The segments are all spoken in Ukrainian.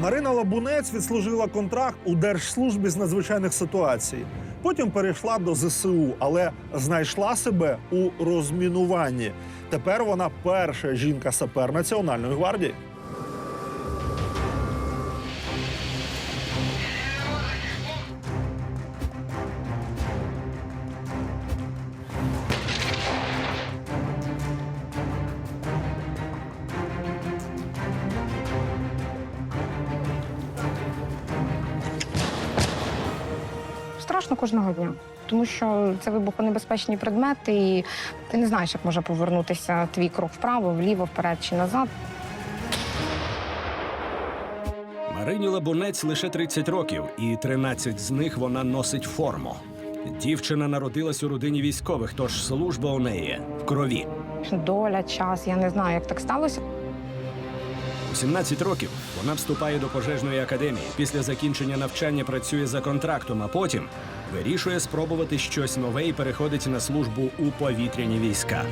Марина Лабунець відслужила контракт у Держслужбі з надзвичайних ситуацій. Потім перейшла до ЗСУ, але знайшла себе у розмінуванні. Тепер вона перша жінка-сапер Національної гвардії. Страшно кожного дня, тому що це вибухонебезпечні предмети, і ти не знаєш, як може повернутися твій крок вправо, вліво, вперед чи назад. Марині Лабунець лише 30 років, і 13 з них вона носить форму. Дівчина народилась у родині військових, тож служба у неї в крові. Доля, час, я не знаю, як так сталося. У 17 років вона вступає до пожежної академії. Після закінчення навчання працює за контрактом, а потім вирішує спробувати щось нове і переходить на службу у повітряні війська.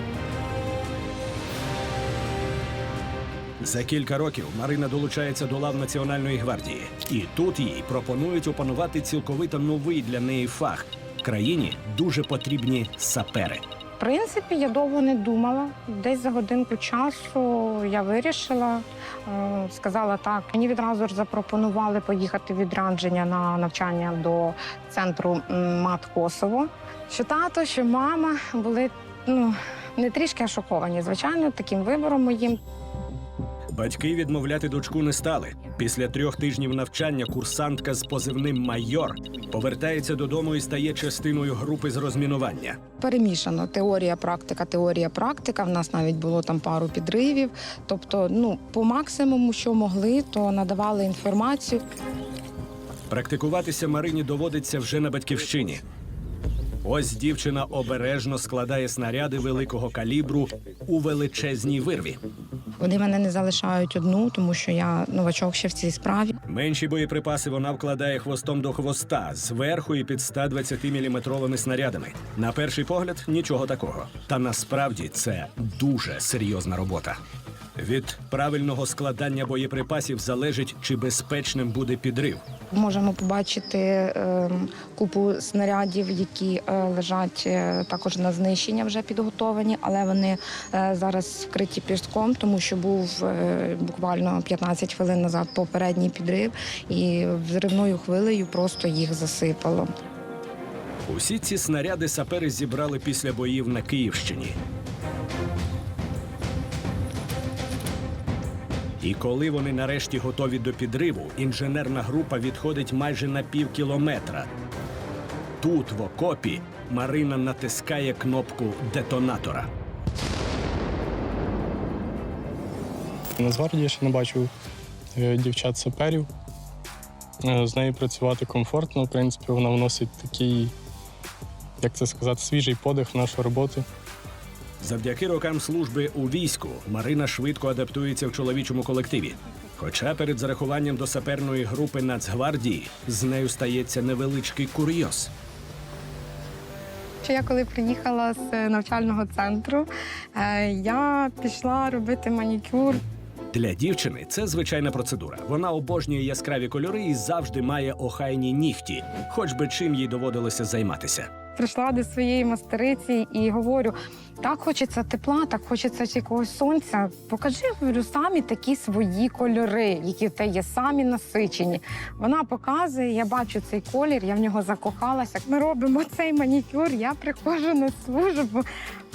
За кілька років Марина долучається до лав Національної гвардії, і тут їй пропонують опанувати цілковито новий для неї фах. Країні дуже потрібні сапери. Принципі, я довго не думала. Десь за годинку часу я вирішила, е, сказала так. Мені відразу ж запропонували поїхати відрядження на навчання до центру МАТ Косово. Що тато, що мама були ну не трішки шоковані, звичайно, таким вибором моїм. Батьки відмовляти дочку не стали. Після трьох тижнів навчання курсантка з позивним майор повертається додому і стає частиною групи з розмінування. Перемішано теорія, практика, теорія, практика. В нас навіть було там пару підривів. Тобто, ну по максимуму, що могли, то надавали інформацію. Практикуватися Марині доводиться вже на батьківщині. Ось дівчина обережно складає снаряди великого калібру у величезній вирві. Вони мене не залишають одну, тому що я новачок ще в цій справі. Менші боєприпаси вона вкладає хвостом до хвоста зверху і під 120-мм снарядами. На перший погляд нічого такого. Та насправді це дуже серйозна робота. Від правильного складання боєприпасів залежить, чи безпечним буде підрив. Можемо побачити е, купу снарядів, які е, лежать е, також на знищення, вже підготовані, але вони е, зараз вкриті піском, тому що був е, буквально 15 хвилин назад попередній підрив, і взривною хвилею просто їх засипало. Усі ці снаряди сапери зібрали після боїв на Київщині. І коли вони нарешті готові до підриву, інженерна група відходить майже на пів кілометра. Тут, в окопі, Марина натискає кнопку детонатора. Нацгвардії ще не бачив е, дівчат-саперів. Е, З нею працювати комфортно. В принципі, вона вносить такий, як це сказати, свіжий подих в нашу роботу. Завдяки рокам служби у війську Марина швидко адаптується в чоловічому колективі. Хоча перед зарахуванням до саперної групи Нацгвардії з нею стається невеличкий курйоз. Я коли приїхала з е, навчального центру, е, я пішла робити манікюр. Для дівчини це звичайна процедура. Вона обожнює яскраві кольори і завжди має охайні нігті, хоч би чим їй доводилося займатися. Прийшла до своєї мастериці і говорю: так хочеться тепла, так хочеться якогось сонця. Покажи говорю, самі такі свої кольори, які в тебе є самі насичені. Вона показує, я бачу цей колір, я в нього закохалася. Ми робимо цей манікюр. Я приходжу на службу.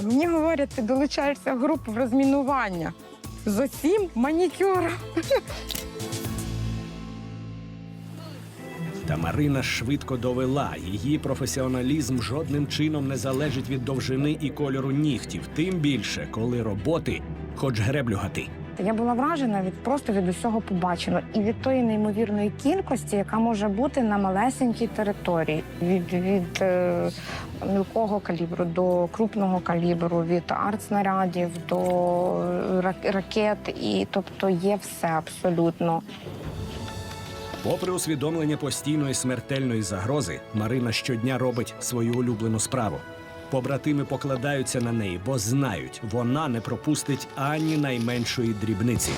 Мені говорять, ти долучаєшся в групу в розмінування. З оцім манікюром. Та Марина швидко довела, її професіоналізм жодним чином не залежить від довжини і кольору нігтів, тим більше, коли роботи хоч греблю гати. Я була вражена від просто від усього побаченого і від тої неймовірної кількості, яка може бути на малесенькій території, від, від е, мілкого калібру до крупного калібру, від артснарядів до ра- ракет, і тобто є все абсолютно. Попри усвідомлення постійної смертельної загрози, Марина щодня робить свою улюблену справу. Побратими покладаються на неї, бо знають, вона не пропустить ані найменшої дрібниці.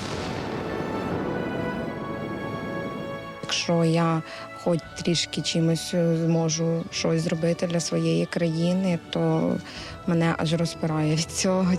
якщо я хоч трішки чимось е, зможу щось зробити для своєї країни, то мене аж розпирає від цього.